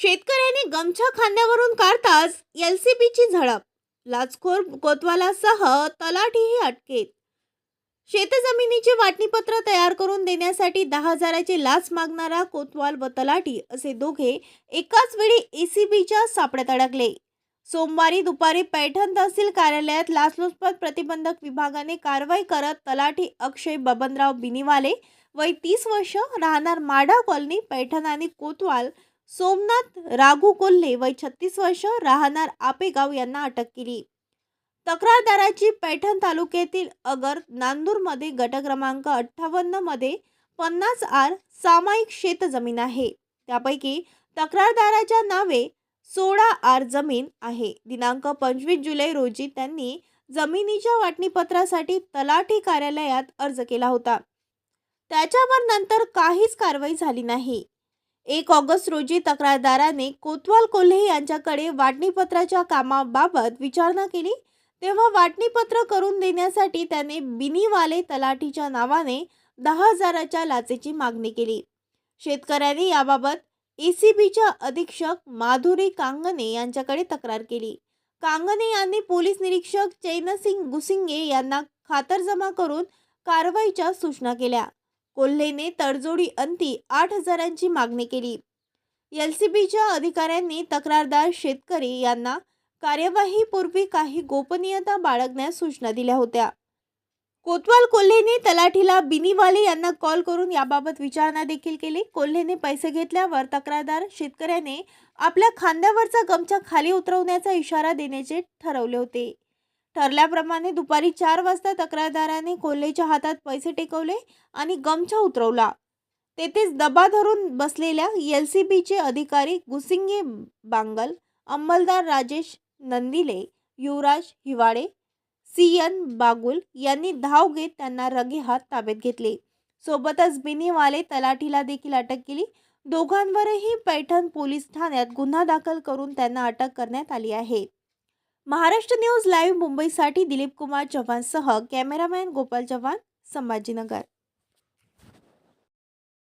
गमछा खांद्यावरून काढताच एलसीबीची झडप. लाचखोर कोतवालासह तलाठीही अटकेत. शेतजमिनीचे वाटणीपत्र तयार करून देण्यासाठी दहा हजाराची लाच मागणारा कोतवाल व तलाठी असे दोघे एकाच वेळी एसीबीच्या सापड्यात अडकले. सोमवारी दुपारी पैठण तहसील कार्यालयात लाचलुचपत प्रतिबंधक विभागाने कारवाई करत तलाठी अक्षय बबनराव बिनीवाले वय तीस वर्ष राहणार माढा कॉलनी पैठण आणि कोतवाल सोमनाथ राघू कोल्हे वय छत्तीस वर्ष राहणार आपेगाव यांना अटक केली. तक्रारदाराची पैठण तालुक्यातील अगर नांदूरमध्ये गट क्रमांक पन्नास आर सामायिक शेतजमीन आहे. त्यापैकी तक्रारदाराच्या नावे सोळा आर जमीन आहे. दिनांक पंचवीस जुलै रोजी त्यांनी जमिनीच्या वाटणीपत्रासाठी तलाठी कार्यालयात अर्ज केला होता. त्याच्यावर नंतर काहीच कारवाई झाली नाही. एक ऑगस्ट रोजी तक्रारदाराने कोतवाल कोल्हे यांच्याकडे वाटणीपत्राच्या कामाबाबत विचारणा केली. तेव्हा वाटणीपत्र करून देण्यासाठी त्याने बिनीवाले तलाठीच्या नावाने दहा हजाराच्या लाचेची मागणी केली. शेतकऱ्यांनी याबाबत ए सी बीच्या अधीक्षक माधुरी कांगणे यांच्याकडे तक्रार केली. कांगणे यांनी पोलीस निरीक्षक चैनसिंग गुसिंगे यांना खातरजमा करून कारवाईच्या सूचना केल्या. कोल्हेने तडजोडी अंती आठ हजारांची मागणी केली. एल सी बीच्या अधिकाऱ्यांनी तक्रारदार शेतकरी यांना कार्यवाहीपूर्वी काही गोपनीयता बाळगण्यास सूचना दिल्या होत्या. कोतवाल कोल्हेने तलाठीला बिनीवाले यांना कॉल करून याबाबत विचारणा देखील केली. कोल्हेने पैसे घेतल्यावर तक्रारदार शेतकऱ्याने आपल्या खांद्यावरचा गमछा खाली उतरवण्याचा इशारा देण्याचे ठरवले होते. ठरल्याप्रमाणे दुपारी चार वाजता तक्रारदाराने कोल्हेच्या हातात पैसे टेकवले आणि गमछा उतरवला. तेथेच दबा धरून बसलेल्या एल सी बीचे अधिकारी गुसिंगे बांगल अंमलदार राजेश नंदिले युवराज हिवाळे सी एन बागुल यांनी धाव घेत त्यांना रगेहात ताब्यात घेतले. सोबतच बिनीवाले तलाठीला देखील अटक केली. दोघांवरही पैठण पोलीस ठाण्यात गुन्हा दाखल करून त्यांना अटक करण्यात आली आहे. महाराष्ट्र न्यूज लाईव्ह मुंबईसाठी दिलीप कुमार चव्हाणसह कॅमेरामॅन गोपाल चव्हाण संभाजीनगर